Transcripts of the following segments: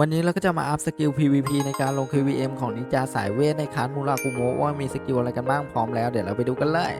วันนี้เราก็จะมาอัพสกิล PVP ในการลง KVM ของนินจาสายเวทในคลาสมูราคุโมะว่ามีสกิลอะไรกันบ้างพร้อมแล้วเดี๋ยวเราไปดูกันเลย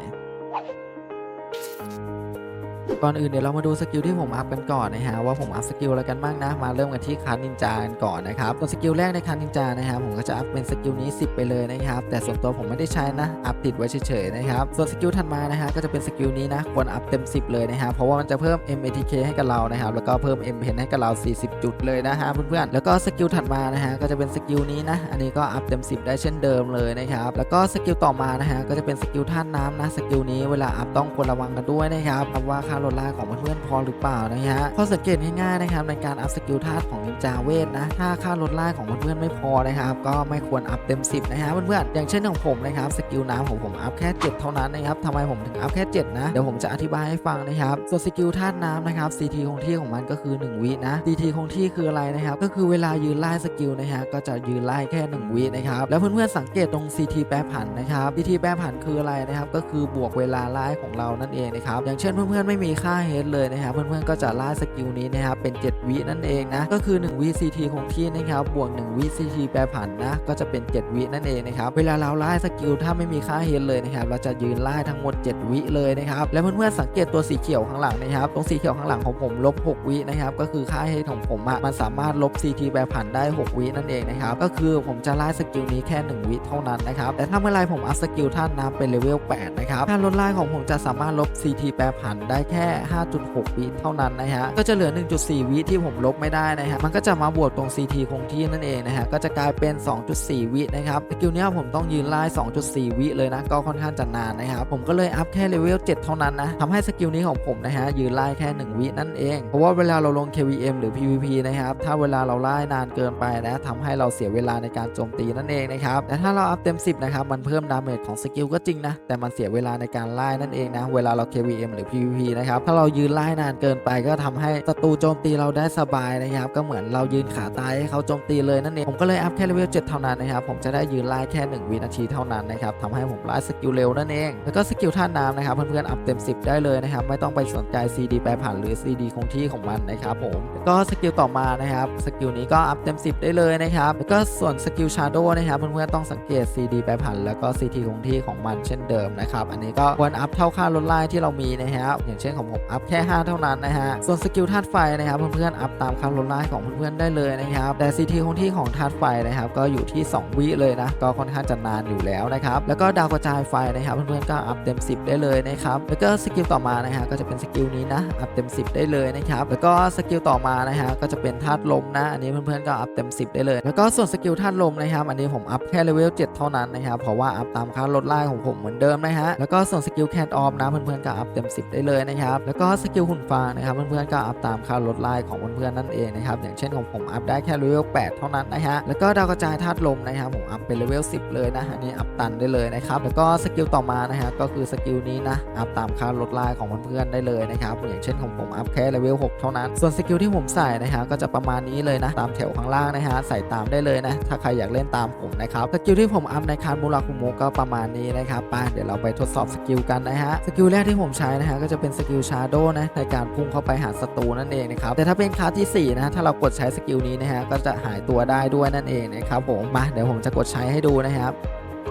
ก่อนอื่นเดี๋ยวเรามาดูสกิลที่ผมอัพกันก่อนนะฮะว่าผมอัพสกิลอะไรกันบ้างนะ มาเริ่มกันที่คลานินจากันก่อนนะครับตัวสกิลแรกในคลานินจานะครับผมก็จะอัพเป็นสกิลนี้ 10 ไปเลยนะครับแต่ส่วนตัวผมไม่ได้ใช้นะอัพติดไว้เฉยๆนะครับส่วนสกิลถัดมานะฮะก็จะเป็นสกิลนี้นะควรอัพเต็ม 10 เลยนะฮะเพราะว่ามันจะเพิ่ม MATK ให้กับเรานะครับแล้วก็เพิ่ม M Pen ให้กับเรา 40 จุดเลยนะฮะเพื่อนๆแล้วก็สกิลถัดมานะฮะก็จะเป็นสกิลนี้นะอันนี้ก็อัพเต็ม 10 ได้เช่นเดิมเลยนะครับแล้วก็สกิลต่อมานะฮะก็จะเป็นสกิลท่านน้ำนะสกิลนี้เวลาอัพต้องควรระวังกันด้วยนะครับว่าค่าลดลาของเพื่อนๆพอหรือเปล่านะฮะข้อสังเกตง่ายๆนะครับในการอัพสกิลธาตุของนินจาเวทนะถ้าค่าลดล่าของเพื่อนๆไม่พอนะครับ ก็ไม่ควรอัพเต็ม 10 นะฮะเพื่อนๆอย่างเช่นของผมนะครับสกิลน้ำของผมอัพแค่ 7 เท่านั้นนะครับทำไมผมถึงอัพแค่ 7 นะ เดี๋ยวผมจะอธิบายให้ฟังนะครับส่วนสกิลธาตุน้ำนะครับ CT คงที่ของมันก็คือ 1 วินะ CT คงที่คืออะไรนะครับ ก็คือเวลายืนไล่สกิลนะฮะก็จะยืนไล่แค่ 1 วินะครับแล้วเพื่อนๆสังเกตตรง CT แปรผันนะครับ CT แปรผันคืออะไรนะครับ ก็คือบวกเวลาไล่ของเรานั่นเองนะครับอย่างเช่นเพื่อนๆไม่มีค่าเฮดเลยนะครับ เพื่อนๆก็จะไล่สกิลนี้นะครับเป็น 7 วินั่นเองนะ ก็คือ 1 วิ CT คงที่นะครับ บวก 1 วิ CT แปรผันนะ ก็จะเป็น 7 วินั่นเองนะครับ เวลาเราไล่สกิลถ้าไม่มีค่าเฮดเลยนะครับ เราจะยืนไล่ทั้งหมด 7 วิเลยนะครับ แล้วเพื่อนๆสังเกตตัวสีเขียวข้างหลังนะครับ ตรงสีเขียวข้างหลังของผมลบ 6 วินะครับ ก็คือค่าเฮดของผมอะมันสามารถลบ CT แปรผันได้ 6 วินั่นเองนะครับ ก็คือผมจะไล่สกิลนี้แค่ 1 วิเท่านั้นนะครับ แต่ถ้าเมื่อไรผมอัพสกิลท่านน้ำเป็นเลเวล 8 นะครับถ้าลดล่ของผมจะสามารถลบ CT แปรผันได้แค่5.6 วิเท่านั้นนะฮะก็จะเหลือ 1.4 วิที่ผมลบไม่ได้นะฮะมันก็จะมาบวกตรง CT คงที่นั่นเองนะฮะก็จะกลายเป็น 2.4 วินะครับสกิลเนี้ยผมต้องยืนไล่2.4 วิเลยนะก็ค่อนข้างจะนานนะครับผมก็เลยอัพแค่เลเวล7เท่านั้นนะทำให้สกิลนี้ของผมนะฮะยืนไล่แค่ 1 วินั่นเองเพราะว่าเวลาเราลง KVM หรือ PVP นะครับถ้าเวลาเราไล่นานเกินไปนะทำให้เราเสียเวลาในการโจมตีนั่นเองนะครับแต่ถ้าเราอัพเต็ม 10นะครับมันเพิ่มดาเมจของสกิลก็จริงนะแต่มันเสียเวลาในการไล่นั่นเองนะเวลาเรา KVM หรือ PVP นะครับถ้าเรายืนไล่นานเกินไป ก็ทำให้ศัตรูโจมตีเราได้สบายนะครับ ก็เหมือนเรายืนขาตายให้เขาโจมตีเลยนั่นเอง ผมก็เลยอัพแค่เลเวล7เท่านั้นนะครับ ผมจะได้ยืนไล่แค่ 1 วินาทีเท่านั้นนะครับทำให้ผมไล่สกิลเร็วนั่นเอง แล้วก็สกิลท่าน้ำนะครับเพื่อนๆอัพเต็ม 10 ได้เลยนะครับ ไม่ต้องไปสนใจ CD แปรผันหรือ CD คงที่ของมันนะครับผมแล้วก็สกิลต่อมานะครับ สกิลนี้ก็อัพเต็ม 10 ได้เลยนะครับ แล้วก็ส่วนสกิลชาร์โดนะครับเพื่อนๆต้องสังเกต CD แปรผันแล้วก็ CT คงที่ของมันเช่นเดิมนะครับ อันนี้ก็ควรอัพเท่าค่าลดไล่ที่เรามีนะครับอย่างเช่นของผมอัพแค่ 5 เท่านั้นนะฮะ ส่วนสกิลธาตุไฟนะครับเพื่อนๆอัพตามค่าลดไล่ของเพื่อนๆได้เลยนะครับ แต่ CT คงที่ของธาตุไฟนะครับก็อยู่ที่ 2 วิเลยนะ ก็ค่อนข้างจะนานอยู่แล้วนะครับ แล้วก็ดาวกระจายไฟนะครับเพื่อนๆก็อัพเต็ม 10 ได้เลยนะครับแล้วก็สกิลต่อมานะฮะก็จะเป็นสกิลนี้นะอัพเต็ม 10 ได้เลยนะครับแล้วก็สกิลต่อมานะฮะก็จะเป็นธาตุลมนะ อันนี้เพื่อนๆก็อัพเต็ม 10 ได้เลย แล้วก็ส่วนสกิลธาตุลมนะครับอันนี้ผมอัพแค่เลเวล7เท่านั้นนะครับเพราะว่าอัพตามค่าลดไล่ของผมเหมือนเดิมนะฮะแล้วก็ส่วนสกิลแคทออมนะเพื่อนๆก็อัพเต็ม 10 ได้เลยนะครับแล้วก็สกิลหุ่นฟางนะครับเพื่อนๆก็อัพตามค่าลดไล่ของเพื่อนๆนั่นเองนะครับอย่างเช่นของผมอัพได้แค่เลเวล8เท่านั้นนะฮะแล้วก็ดาวกระจายธาตุลมนะครับผมอัพเป็นเลเวล10 เลยนะอันนี้อัพตันได้เลยนะครับแล้วก็สกิลต่อมานะฮะก็คือสกิลนี้นะอัพตามค่าลดไล่ของเพื่อนๆได้เลยนะครับอย่างเช่นของผมอัพแค่เลเวล6เท่านั้น ส่วนสกิลที่ผมใส่นะฮะก็จะประมาณนี้เลยนะตามแถวข้างล่างนะฮะใส่ตามได้เลยนะถ้าใครอยากเล่นตามผมนะครับสกิลที่ผมอัพในคานมูราคุโมก็ประมาณนี้นะครับไปเดี๋ยวเราไปทดสอบสกิลกันนะฮะสกิลแรกที่ผมใช้นะฮะก็จะเป็นสกิลชาโดนะในการพุ่งเข้าไปหาศัตรูนั่นเองนะครับแต่ถ้าเป็นคลาสที่4นะฮะถ้าเรากดใช้สกิลนี้นะฮะก็จะหายตัวได้ด้วยนั่นเองนะครับผมมาเดี๋ยวผมจะกดใช้ให้ดูนะครับ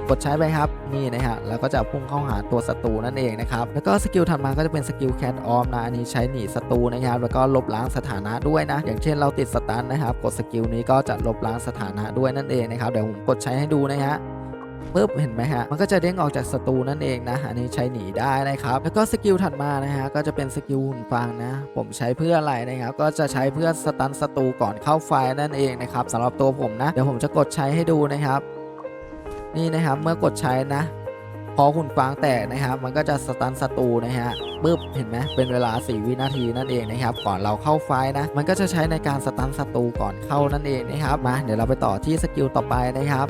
กดใช้ไปครับนี่นะฮะแล้วก็จะพุ่งเข้าหาตัวศัตรูนั่นเองนะครับแล้วก็สกิลถัดมาก็จะเป็นสกิลแคนออมนะอันนี้ใช้หนีศัตรูนะครับแล้วก็ลบล้างสถานะด้วยนะ อย่างเช่นเราติดสตันนะครับ กดสกิลนี้ก็จะลบล้างสถานะด้วยนั่นเองนะครับเดี๋ยวผมกดใช้ให้ดูนะฮะ ปุ๊บเห็นไหมฮะมันก็จะเด้งออกจากศัตรูนั่นเองนะอันนี้ใช้หนีได้นะครับแล้วก็สกิลถัดมานะฮะก็จะเป็นสกิลหุ่นฟางนะผมใช้เพื่ออะไรนะครับก็จะใช้เพื่อสตันศัตรูก่อนเข้าไฟนั่นเองนะครับสำหรับตัวผมนะเดี๋ยวผมจะกดใช้ให้ดูนะครับ นี่นะครับเมื่อกดใช้นะพอหุ่นฟางแตกนะครับ มันก็จะสตันศัตรูนะฮะปึ๊บเห็นไหมเป็นเวลา 4 วินาทีนั่นเองนะครับ ก่อนเราเข้าไฟนะ มันก็จะใช้ในการสตันศัตรูก่อนเข้านั่นเองนะครับ มา เดี๋ยวเราไปต่อที่สกิลต่อไปนะครับ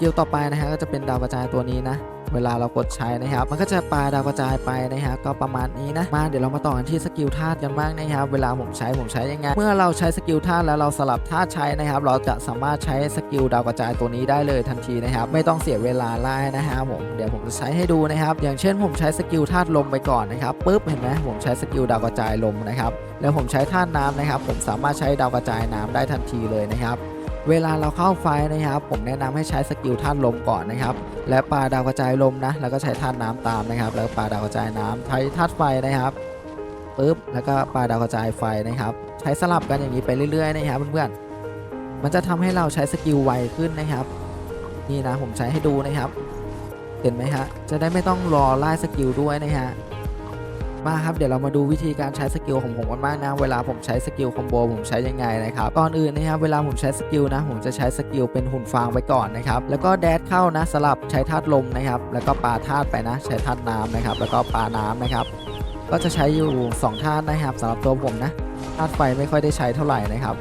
กิลต่อไปนะฮะก็จะเป็นดาวกระจายตัวนี้นะ เวลาเรากดใช้นะครับ มันก็จะปาดาวกระจายไปนะครับก็ประมาณนี้นะมาเดี๋ยวเรามาต่อกันที่สกิลธาตุกันบ้างนะครับ เวลาผมใช้ผมใช้ยังไงเมื่อเราใช้สกิลธาตุแล้วเราสลับธาตุใช้นะครับ เราจะสามารถใช้สกิลดาวกระจายตัวนี้ได้เลยทันทีนะครับ ไม่ต้องเสียเวลาไล่นะครับผมเดี๋ยวผมจะใช้ให้ดูนะครับ อย่างเช่นผมใช้สกิลธาตุลมไปก่อนนะครับปุ๊บเห็นไหมผมใช้สกิลดาวกระจายลมนะครับแล้วผมใช้ธาตุน้ำนะครับ ผมสามารถใช้ดาวกระจายน้ำได้ทันทีเลยนะครับ เวลาเราเข้าไฟนะครับ ผมแนะนำให้ใช้สกิลธาตุลมก่อนนะครับ และปลาดาวกระจายลมนะ แล้วก็ใช้ธาตุน้ำตามนะครับ แล้วปลาดาวกระจายน้ำใช้ธาตุไฟนะครับปึ๊บแล้วก็ปลาดาวกระจายไฟนะครับ ใช้สลับกันอย่างนี้ไปเรื่อยๆนะครับเพื่อนๆมันจะทำให้เราใช้สกิลไวขึ้นนะครับ นี่นะผมใช้ให้ดูนะครับเห็นไหมฮะจะได้ไม่ต้องรอไล่สกิลด้วยนะฮะ มาครับเดี๋ยวเรามาดูวิธีการใช้สกิลของผมกันบ้างนะเวลาผมใช้สกิลคอมโบผมใช้ยังไงนะครับก่อนอื่นนะครับเวลาผมใช้สกิลนะ ผมจะใช้สกิลเป็นหุ่นฟางไว้ก่อนนะครับแล้วก็แดดเข้านะสลับใช้ธาตุลมนะครับแล้วก็ปลาธาตุไปนะ ใช้ธาตุน้ำนะครับแล้วก็ปลาน้ำนะครับก็จะใช้อยู่2ธาตุนะครับสำหรับตัวผมนะธาตุไฟไม่ค่อยได้ใช้เท่าไหร่นะครับ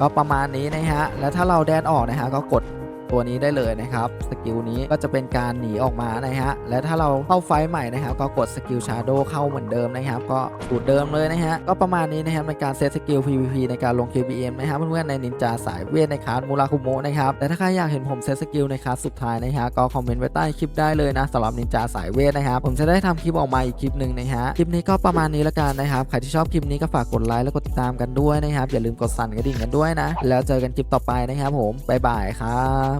ก็ประมาณนี้นะฮะ แล้วถ้าเราแดนออกนะฮะก็กด ตัวนี้ได้เลยนะครับสกิลนี้ก็จะเป็นการหนีออกมานะฮะและถ้าเราเข้าไฟใหม่นะครับก็กดสกิลชาโดเข้าเหมือนเดิมนะครับก็สูตรเดิมเลยนะฮะก็ประมาณนี้นะครับในการเซตสกิล PVP ในการลง KBM นะครับเพื่อนๆในนินจาสายเวทในคาสมูราคุโมะนะครับแต่ถ้าใครอยากเห็นผมเซตสกิลในคลาสสุดท้ายนะฮะก็คอมเมนต์ไว้ใต้คลิปได้เลยนะสำหรับนินจาสายเวทนะครับผมจะได้ทำคลิปออกมาอีกคลิปหนึ่งนะฮะคลิปนี้ก็ประมาณนี้ละกันนะครับใครที่ชอบคลิปนี้ก็ฝากกดไลค์และกดติดตามกันด้วยนะครับอย่าลืมกดสั่นกระดิ่งกันด้วยนะแล้วเจอกันคลิปต่อไปนะครับผมบ๊ายบายครับ